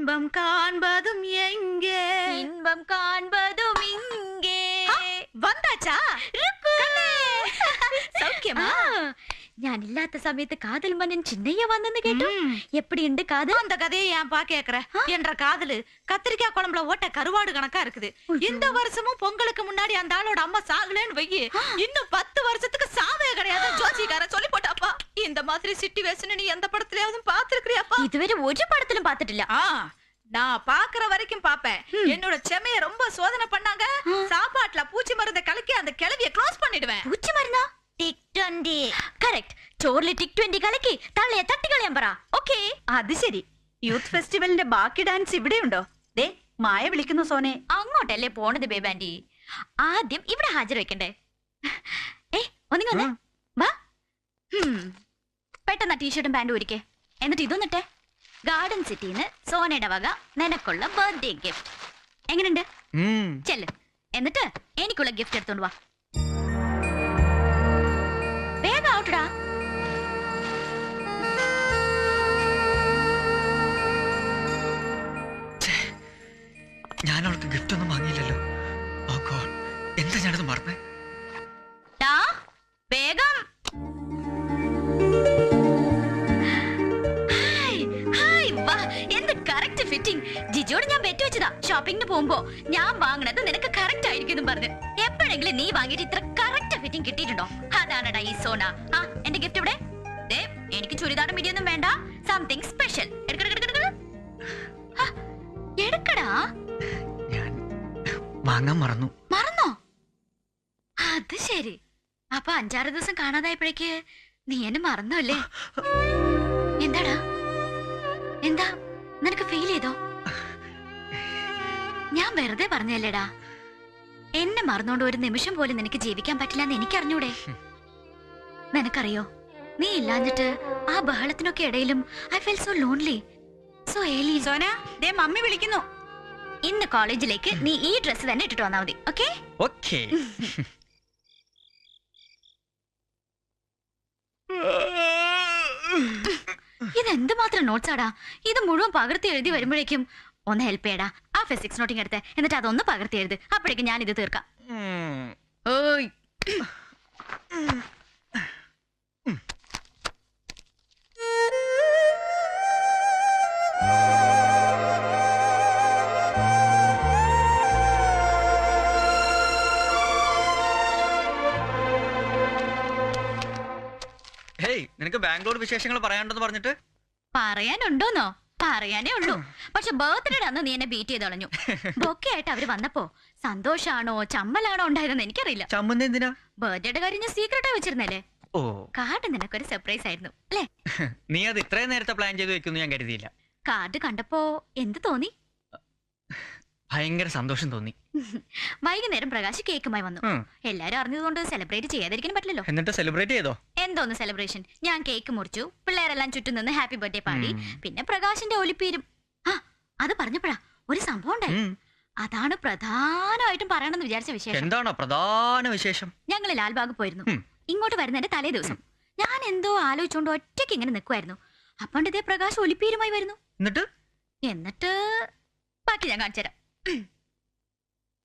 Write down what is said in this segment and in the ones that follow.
இன்பம் காண்பதும் எங்கே ഇൻപം കാൺപതും ഇങ്ങേ வந்தாச்சா കണ്ണേ. சௌக்கியமா ഞാനില്ലാത്ത സമയത്ത് കാതൽ മന്നൻ ചിന്നയ്യ വന്നെന്ന് കേട്ടു ம். എപ്പടിയുണ്ട് കാതൽ அந்த கதையை ஏன் பா கேக்குற என்ற காதலு கத்திரிக்காய் குழம்புல ஓட்ட கருவாடு கணக்கா இருக்குது இந்த வருஷமும் பொங்கலுக்கு முன்னாடி அந்த ஆளோட அம்மா சாகலன்னு வையி இன்னும் பத்து வருஷத்துக்கு இந்த மாதிரி சிட்டுவேஷன் நீ எந்த படத்துலயாவது பாத்துருக்கிறியாப்பா ഇതുവരെ ഒരു പടത്തിലും പാത്തിട്ടില്ല ஆ நான் பாக்குற வரைக்கும் பாப்பேன் என்னோட செமைய ரொம்ப சோதனை பண்ணாங்க சாப்பாட்டுல பூச்சி மருந்தை கலக்கி அந்த கிளவிய க்ளோஸ் பண்ணிடுவேன் പൂച്ച മരുന്നാ ടിക് ട്വന്റി കറക്റ്റ് ചോറില് ടിക് ട്വന്റി കലക്കി തള്ളയെ തട്ടിക്കളയാൻ പറ ഓക്കേ അത് ശരി യൂത്ത് ഫെസ്റ്റിവലിന്റെ ബാക്കി ഡാൻസ് ഇവിടെയുണ്ടോ ദേ മായ വിളിക്കുന്നു സോനെ അങ്ങോട്ടല്ലേ പോണത് ബേബാൻഡി ആദ്യം ഇവിടെ ഹാജർ വെക്കണ്ടേ ഏ ഒന്നിങ്ങ വന്നേ വാ ഹും. പെട്ടെന്ന് ടീഷർട്ടും പാന്റും ഒരുക്കേ. എന്നിട്ട് ഇതൊന്നിട്ടെ ഗാർഡൻ സിറ്റിന്ന് സോനയുടെ വക നിനക്കുള്ള ബർത്ത്ഡേ ഗിഫ്റ്റ് എങ്ങനെയുണ്ട്? ചെല്ല്. എന്നിട്ട് എനിക്കുള്ള ഗിഫ്റ്റ് എടുത്തോണ്ട് വാ. വേഗം ഔട്ടടാ ഞാൻ അവൾക്ക് ഗിഫ്റ്റ് ഒന്നും വാങ്ങിയില്ലല്ലോ. ഓ ഗോഡ് എന്താ ഞാനത് മറന്നേ? ഷോപ്പിംഗിന് പോകുമ്പോ ഞാൻ വാങ്ങണത് നിനക്ക് കറക്റ്റ് ആയിരിക്കും എന്ന് പറഞ്ഞു. എപ്പോഴെങ്കിലും നീ വാങ്ങിയിട്ട് ഇത്ര കറക്റ്റ് ഫിറ്റിംഗ് കിട്ടിയിട്ടുണ്ടോ? അതാണടാ ഈ സോന. ആ എന്റെ ഗിഫ്റ്റ് ഇവിടെ എനിക്ക് ചുരിദാറും മിടിയൊന്നും വേണ്ട. സംതിങ് സ്പെഷ്യൽ എടുക്കടാ. ഞാൻ വാങ്ങാൻ മറന്നു. മറന്നോ? അത് ശരി. അപ്പൊ അഞ്ചാറ് ദിവസം കാണാതായപ്പോഴേക്ക് നീ എന്നെ മറന്നു അല്ലേ? എന്താടാ? എന്താ? നിനക്ക് ഫീൽ ചെയ്തോ? ഞാൻ വെറുതെ പറഞ്ഞല്ലേടാ. എന്നെ മറന്നോണ്ട് ഒരു നിമിഷം പോലും നിനക്ക് ജീവിക്കാൻ പറ്റില്ല എന്ന് എനിക്കറിഞ്ഞൂടെ? നിനക്കറിയോ? നീ ഇല്ലാഞ്ഞിട്ട് ആ ബഹളത്തിനൊക്കെ ഇടയിലും I feel so lonely so ഏലി സോന ദേ മമ്മി വിളിക്കുന്നു. ഇന്ന് കോളേജിലേക്ക് നീ ഈ ഡ്രസ്സ് തന്നെ ഇട്ടിട്ട് വന്നാ മതി ഓക്കെ? ഓക്കെ. ഇതെന്ത് മാത്രം നോട്ട്സാടാ ഇത് മുഴുവൻ പകർത്തി എഴുതി വരുമ്പോഴേക്കും ഒന്ന് ഹെൽപ്പ് ചെയ്യടാ. ആ ഫിസിക്സ് നോട്ടിങ് എടുത്ത്. എന്നിട്ട് അതൊന്ന് പകർത്തി എഴുത്. അപ്പോഴേക്കും ഞാൻ ഇത് തീർക്കാം. ഓയ് ഹേയ് നിനക്ക് ബാംഗ്ലൂർ വിശേഷങ്ങൾ പറയാനുണ്ടെന്ന് പറഞ്ഞിട്ട്? പറയാനുണ്ടോന്നോ? പറയാനേ ഉള്ളൂ. പക്ഷെ ബർത്ത്ഡേ അന്ന് നീ എന്നെ ബീറ്റ് ചെയ്ത് കളഞ്ഞു. ബൊക്കെ ആയിട്ട് അവർ വന്നപ്പോ സന്തോഷാണോ ചമ്മലാണോ ഉണ്ടായതെന്ന് എനിക്കറിയില്ല. ചമ്മുന്ന എന്തിനാ? ബർത്ത്ഡേയുടെ കാര്യം ഞാൻ സീക്രട്ടായി വെച്ചിരുന്നല്ലേ? ഓ. കാർഡ് നിനക്കൊരു സർപ്രൈസ് ആയിരുന്നു അല്ലേ? നീ അത് ഇത്രയും നേരത്തെ പ്ലാൻ ചെയ്ത് വെക്കുന്നു ഞാൻ കരുതിയില്ല. കാർഡ് കണ്ടപ്പോ എന്ത് തോന്നി? ഭയങ്കര സന്തോഷം തോന്നി. വൈകുന്നേരം പ്രകാശ് കേക്കുമായി വന്നു. എല്ലാരും അറിഞ്ഞതുകൊണ്ട് സെലിബ്രേറ്റ് ചെയ്യാതിരിക്കാൻ പറ്റില്ലല്ലോ. എന്നിട്ട് സെലിബ്രേറ്റ് ചെയ്തോ? എന്തോന്ന് സെലിബ്രേഷൻ ഞാൻ കേക്ക് മുറിച്ചു. പിള്ളേരെല്ലാം ചുറ്റും നിന്ന് ഹാപ്പി ബർത്ത്ഡേ പാടി. പിന്നെ പ്രകാശിന്റെ ഒലിപ്പീരും. ആ അത് പറഞ്ഞപ്പോഴാ ഒരു സംഭവം ഉണ്ടായി. അതാണ് പ്രധാനമായിട്ടും പറയണമെന്ന് വിചാരിച്ച വിശേഷം. എന്താണോ പ്രധാന വിശേഷം? ഞങ്ങൾ ലാൽബാഗ് പോയിരുന്നു. ഇങ്ങോട്ട് വരുന്നതിന്റെ തലേ ദിവസം. ഞാൻ എന്തോ ആലോചിച്ചുകൊണ്ട് ഒറ്റയ്ക്ക് ഇങ്ങനെ നിൽക്കുമായിരുന്നു അപ്പണ്ട് ഇതേ പ്രകാശ് ഒലിപ്പീരുമായി വരുന്നു. എന്നിട്ട്? എന്നിട്ട് ബാക്കി ഞാൻ കാണിച്ചുതരാം. ആ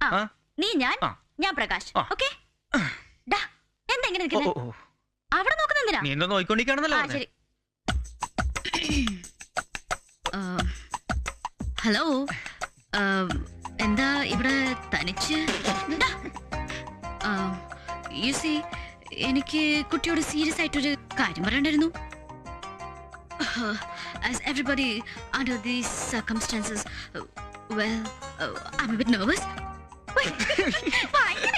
ആ. നീ ഞാൻ? ആ. ഞാൻ പ്രകാശ്. ആ. ഓക്കെ? ഡാ എന്താ ഇങ്ങനെ ഓ, നിൽക്കുന്നത് ഓ. അവിടെ നോക്കുന്നെന്തിനാ? നീ എന്തോ നോയിക്കൊണ്ടിരിക്കണമെന്നല്ലോ ആ ശരി. ഹലോ? എന്താ ഇവിടെ തനിച്ച്? യു സി എനിക്ക് കുട്ടിയോട് സീരിയസ് ആയിട്ടൊരു കാര്യം പറയണ്ടായിരുന്നു. As everybody under these circumstances well I am bit nervous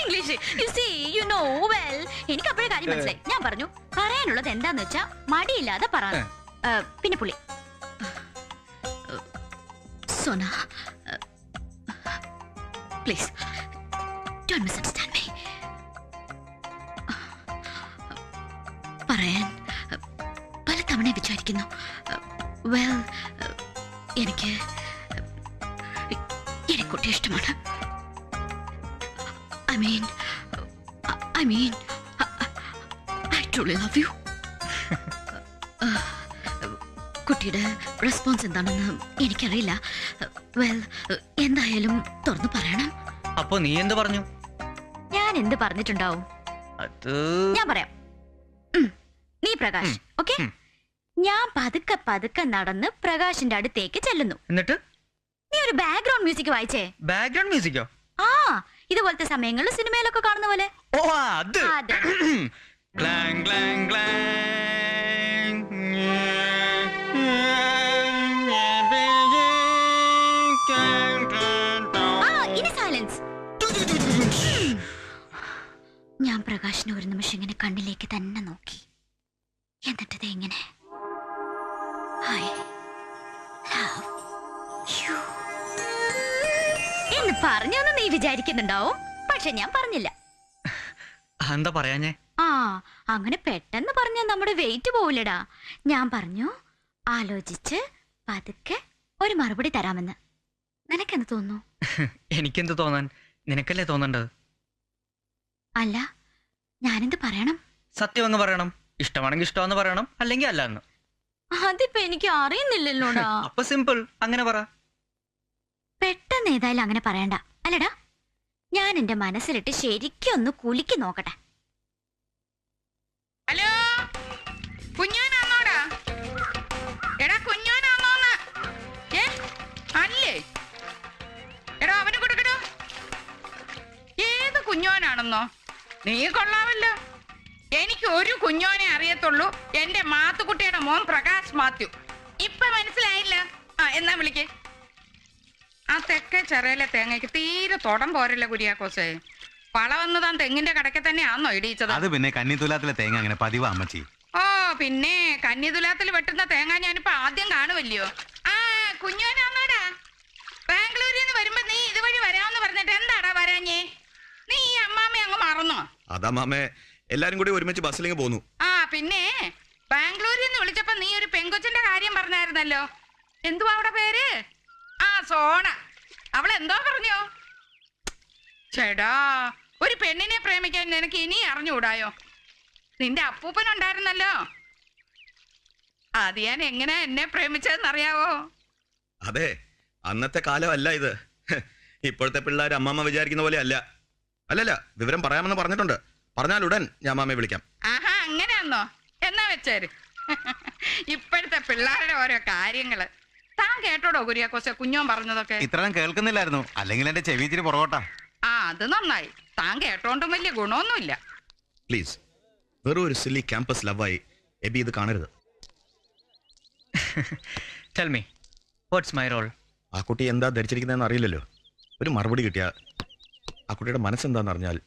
English you see you know well എനിക്ക് അപ്പോഴേ കാര്യം മനസ്സിലായി. ഞാൻ പറഞ്ഞു പറയാനുള്ളത് എന്താന്ന് വെച്ചാ മടിയില്ലാതെ പറ. പിന്നെ പുള്ളി. Sona please don't misunderstand me പറയാൻ പലതവണ വിചാരിക്കുന്നു. വെൽ എനിക്ക് എനിക്ക് കുട്ടി ഇഷ്ടമാണ്. I mean I mean I truly love you കുട്ടി കുട്ടിയുടെ റെസ്പോൺസ് എന്താണെന്ന് എനിക്കറിയില്ല. വെൽ എന്തായാലും തുറന്നു പറയണം. അപ്പോ നീ എന്ത് പറഞ്ഞു? ഞാൻ എന്ത് പറഞ്ഞിട്ടുണ്ടാവും? അത് ഞാൻ പറയാം. നീ പ്രകാശ് ഓക്കെ? ഞാൻ പതുക്കെ പതുക്കെ നടന്ന് പ്രകാശിന്റെ അടുത്തേക്ക് ചെല്ലുന്നു. എന്നിട്ട്? നീ ഒരു ബാക്ക്ഗ്രൗണ്ട് മ്യൂസിക് വായിച്ചേ ബാക്ക്ഗ്രൗണ്ട് മ്യൂസിക്കോ ആ ഇതുപോലത്തെ സമയങ്ങളിൽ സിനിമയിലൊക്കെ കാണുന്ന പോലെ. ഓ അത്. അത്. ക്ലാങ് ക്ലാങ് ക്ലാങ് ആ ഇനി സൈലൻസ് ഞാൻ പ്രകാശിനെ ഒരു നിമിഷം ഇങ്ങനെ കണ്ണിലേക്ക് തന്നെ നോക്കി. എന്നിട്ടത് ദേ എന്ന് പറഞ്ഞൊന്ന് നീ വിചാരിക്കുന്നുണ്ടാവും. പക്ഷെ ഞാൻ പറഞ്ഞില്ല. എന്താ പറയാഞ്ഞേ? ആ അങ്ങനെ പെട്ടെന്ന് പറഞ്ഞ നമ്മുടെ വെയിറ്റ് പോവില്ലടാ. ഞാൻ പറഞ്ഞു ആലോചിച്ച് പതുക്കെ ഒരു മറുപടി തരാമെന്ന്. നിനക്കെന്ത് തോന്നുന്നു? എനിക്കെന്ത് തോന്നാൻ? നിനക്കല്ലേ തോന്നണ്ടത്? അല്ല ഞാനെന്ത് പറയണം? സത്യം എന്ന് പറയണം. ഇഷ്ടമാണെങ്കിൽ ഇഷ്ടമെന്ന് പറയണം അല്ലെങ്കിൽ അല്ല എന്ന് അതിപ്പോ എനിക്ക് അറിയുന്നില്ലല്ലോടാ. അപ്പൊ സിമ്പിൾ അങ്ങനെ പറ. പെട്ടെന്ന് ഏതായാലും അങ്ങനെ പറയണ്ട. അല്ലടാ ഞാൻ എന്റെ മനസ്സിലിട്ട് ശരിക്കും ഒന്ന് കുലുക്കി നോക്കട്ടെ. ഹലോ എടാ എടാ നീ കൊള്ളാമല്ലോ. എനിക്ക് ഒരു കുഞ്ഞോനെ അറിയത്തുള്ളൂ. എന്റെ മാത്തുക്കുട്ടിയുടെ മോൻ പ്രകാശ് മാത്യു. ഇപ്പൊ മനസ്സിലായില്ല? ആ എന്നാ വിളിക്കേ. ആ തെക്കേ ചെറയിലെ തേങ്ങയ്ക്ക് തീരെ തൊടം പോരല്ല കുര്യാക്കോസേ? പള വന്ന് താൻ തെങ്ങിന്റെ കടക്കെ തന്നെയാണോ ഇടിയിച്ചത്. അത് പിന്നെ കന്നിത്തുലാത്തിലെ തേങ്ങ അങ്ങനെ പതിവാ അമ്മച്ചി. ഓ പിന്നെ കന്നിതുലാത്തിൽ വെട്ടുന്ന തേങ്ങ ഞാനിപ്പോ ആദ്യം കാണുമല്ലയോ ആ കുഞ്ഞോനാന്നാടാ ബാംഗ്ലൂരിൽ നിന്ന് വരുമ്പോ നീ ഇതുവഴി വരാമെന്ന് പറഞ്ഞിട്ട് എന്താടാ വരാഞ്ഞേ? നീ ഈ അമ്മാമ്മ അങ്ങ് മറന്നോ? അതാ മാമേ എല്ലാരും കൂടി ഒരുമിച്ച് ബസ്സിലേക്ക് പോന്നു. ആ പിന്നെ ബാംഗ്ലൂരിൽ നിന്ന് വിളിച്ചപ്പോ നീ ഒരു പെങ്കൊച്ചിന്റെ കാര്യം പറഞ്ഞായിരുന്നല്ലോ. എന്തുവാ അവിടെ പേര്? ആ സോണ. അവൾ എന്തോ പറഞ്ഞോ? ചേടാ ഒരു പെണ്ണിനെ പ്രേമിക്കാൻ നിനക്ക് ഇനി അറിഞ്ഞുകൂടായോ? നിന്റെ അപ്പൂപ്പൻ ഉണ്ടായിരുന്നല്ലോ അത് ഞാൻ എങ്ങനെ എന്നെ പ്രേമിച്ചതെന്നറിയാവോ? അതെ അന്നത്തെ കാലമല്ല ഇത്. ഇപ്പോഴത്തെ പിള്ളേർ അമ്മമ്മ വിചാരിക്കുന്ന പോലെ അല്ല. അല്ലല്ല വിവരം പറയാമെന്ന് പറഞ്ഞിട്ടുണ്ട്. പറഞ്ഞാൽ ഉടൻ ഞാൻ മാമയെ വിളിക്കാം. ആഹാ അങ്ങനെയാന്നോ? എന്നാ വെച്ചേര്. ഇപ്പോഴത്തെ പിള്ളേരുടെ ഓരോ കാര്യങ്ങൾ. താൻ കേട്ടോടോ കുര്യാക്കോസെ? കുഞ്ഞോൻ പറഞ്ഞതൊക്കെ? ഇത്രയും കേൾക്കുന്നില്ലായിരുന്നു. അല്ലെങ്കിൽ എന്റെ ചെവി ഇച്ചിരി പുറകോട്ടാ. ആ അത് നന്നായി. താൻ കേട്ടോണ്ടും വലിയ ഗുണമൊന്നുമില്ല. പ്ലീസ് വെറും ഒരു സില്ലി ക്യാമ്പസ് ലവായി എബി ഇത് കാണരുത്. Tell me what's my role ആ കുട്ടി എന്താ ധരിച്ചിരിക്കുന്നതെന്ന് അറിയില്ലല്ലോ. ഒരു മറുപടി കിട്ടിയ ആ കുട്ടിയുടെ മനസ്സെന്താന്ന് അറിഞ്ഞാൽ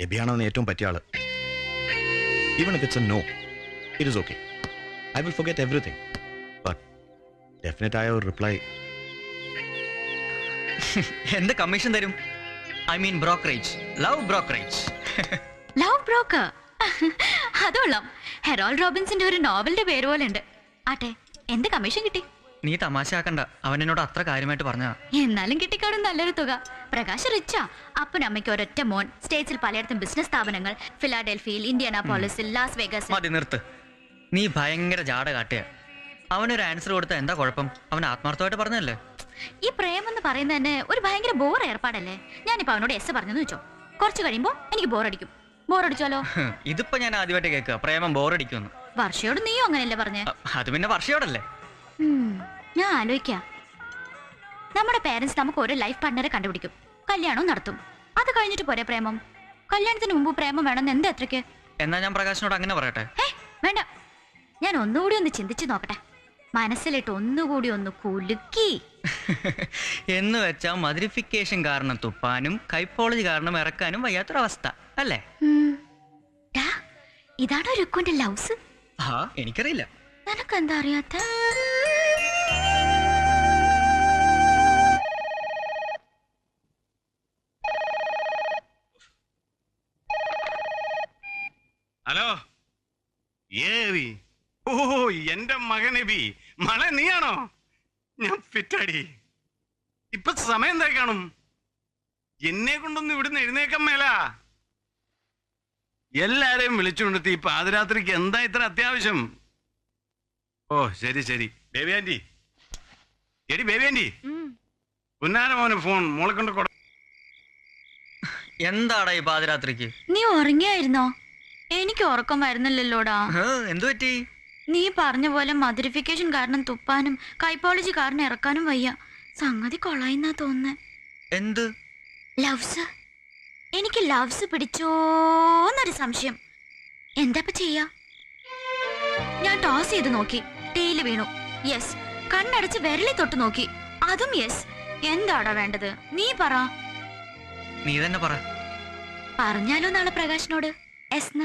എബിയാണെന്ന് ഏറ്റവും പറ്റിയ ആൾ. Even if it's a no it is okay I will forget everything definite ആയ ഒരു റിപ്ലൈ എന്ത് കമ്മീഷൻ തരും? I mean brokerage love brokerage love broker അതോളാം Harold റോബിൻസിന്റെ ഒരു നോവലിന്റെ പേര് പോലെ ഉണ്ട് ആട്ടെ എന്ത് കമ്മീഷൻ കിട്ടി? നീ തമാശയാക്കണ്ട. അവൻ എന്നോട് അത്ര കാര്യമായിട്ട് പറഞ്ഞ എന്നാലും കിട്ടിക്കാടും നല്ലൊരു തുക. പ്രകാശ് റിച്ചാ. അപ്പനും അമ്മയ്ക്ക് ഒരൊറ്റ മോൻ. സ്റ്റേറ്റ്സിൽ പലയിടത്തും ബിസിനസ് സ്ഥാപനങ്ങൾ. ഫിലാഡൽഫിയിൽ ഇന്ത്യാനാപോളിസിൽ ലാസ് വേഗസ് മതി നിർത്ത്. നീ ഭയങ്കര ജാട കാട്ടുക. അവനൊരു ആൻസർ കൊടുത്താൽ എന്താ കുഴപ്പം? അവൻ ആത്മാർത്ഥമായിട്ട് പറഞ്ഞല്ലേ ഈ പ്രേമം എന്ന് പറയുന്നത് തന്നെ ഒരു ഭയങ്കര ബോർ ഏർപ്പാടല്ലേ? ഞാനിപ്പോ അവനോട് എസ് പറഞ്ഞെന്ന് വെച്ചോ. കുറച്ച് കഴിയുമ്പോ എനിക്ക് ബോറടിക്കും ബോറടിച്ചാലോ ഇതിപ്പോ ഞാൻ ആദ്യമായിട്ട് കേൾക്കുക. പ്രേമം ബോറടിക്കുമെന്ന് വർഷയോട് നീയോ അങ്ങനെയല്ലേ പറഞ്ഞേ? അത് പിന്നെ വർഷയോടല്ലേ? ഞാൻ ആലോചിക്കാം. നമ്മുടെ പേരൻസ് നമുക്ക് ഒരു ലൈഫ് പാർട്ണറെ കണ്ടുപിടിക്കും. കല്യാണവും നടത്തും. അത് കഴിഞ്ഞിട്ട് പോരെ പ്രേമം? കല്യാണത്തിന് മുമ്പ് പ്രേമം വേണമെന്ന് എന്താ അത്രയ്ക്ക്? എന്നാ ഞാൻ പ്രകാശനോട് അങ്ങനെ പറയട്ടെ? വേണ്ട. ഞാൻ ഒന്നുകൂടി ഒന്ന് ചിന്തിച്ചു നോക്കട്ടെ. മനസ്സിലിട്ട് ഒന്നുകൂടി ഒന്ന് കുലുക്കി. എന്ന് വെച്ചാൽ മതിരിഫിക്കേഷൻ കാരണം തുപ്പാനും കൈപ്പോളജി കാരണം ഇറക്കാനും വയ്യാത്തൊരവസ്ഥ അല്ലേ? ഇതാണോ രുക്കുന്റെ ലൗസ്. ആ എനിക്കറിയില്ല. നിനക്കെന്താ അറിയാത്ത? ഹലോ. ഏവി ഓ എന്റെ മകൻ എബി. മഴ നീയാണോ? ഞാൻ ഫിറ്റാടി. ഇപ്പൊ സമയം എന്താ കാണും? എന്നെ കൊണ്ടൊന്നും ഇവിടുന്ന് എഴുന്നേക്കാൻ മേല. എല്ലാരെയും വിളിച്ചുകൊണ്ടെത്തി ഈ പാതിരാത്രിക്ക് എന്താ ഇത്ര അത്യാവശ്യം? ഓ ശരി ശരി. Baby aunty. എടി ബേബി ആന്റി. പുന്നാര മോനെ ഫോൺ മോളെ കൊണ്ട് കൊടു. എന്താടാ ഈ പാതിരാത്രിക്ക്? നീ ഉറങ്ങിയായിരുന്നോ? എനിക്ക് ഉറക്കം വരുന്നില്ലല്ലോടാ. ഹേ, എന്തു പറ്റി? നീ പറഞ്ഞ പോലെ മധുരിഫിക്കേഷൻ കാരണം തുപ്പാനും കൈപ്പോളജി കാരണം ഇറക്കാനും വയ്യ. സംഗതി കൊള്ളായിന്നാ തോന്നുന്നേ. എന്ത്? ലവ്സ് എനിക്ക് ലവ്സ് പിടിച്ചോന്നൊരു സംശയം. എന്താപ്പ ചെയ്യാ? ഞാൻ ടോസ് ചെയ്ത് നോക്കി. ടേയിൽ വീണു. യെസ് കണ്ണടച്ച് വിരലി തൊട്ട് നോക്കി. അതും യെസ് എന്താടാ വേണ്ടത്? നീ പറ. നീ തന്നെ പറ. പറഞ്ഞാലോ നാളെ പ്രകാശിനോട്. എസ്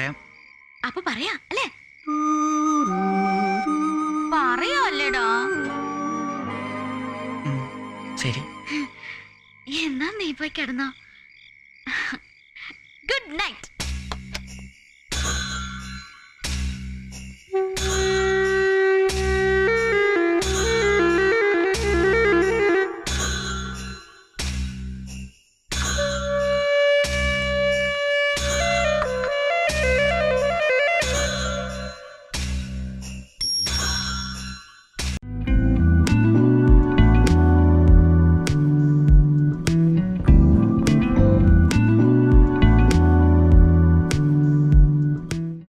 പറയാം. അപ്പൊ പറയാ അല്ലേ? പറയാ അല്ലേടാ ശരി. എന്നാ നീ പോയി കിടന്നോ.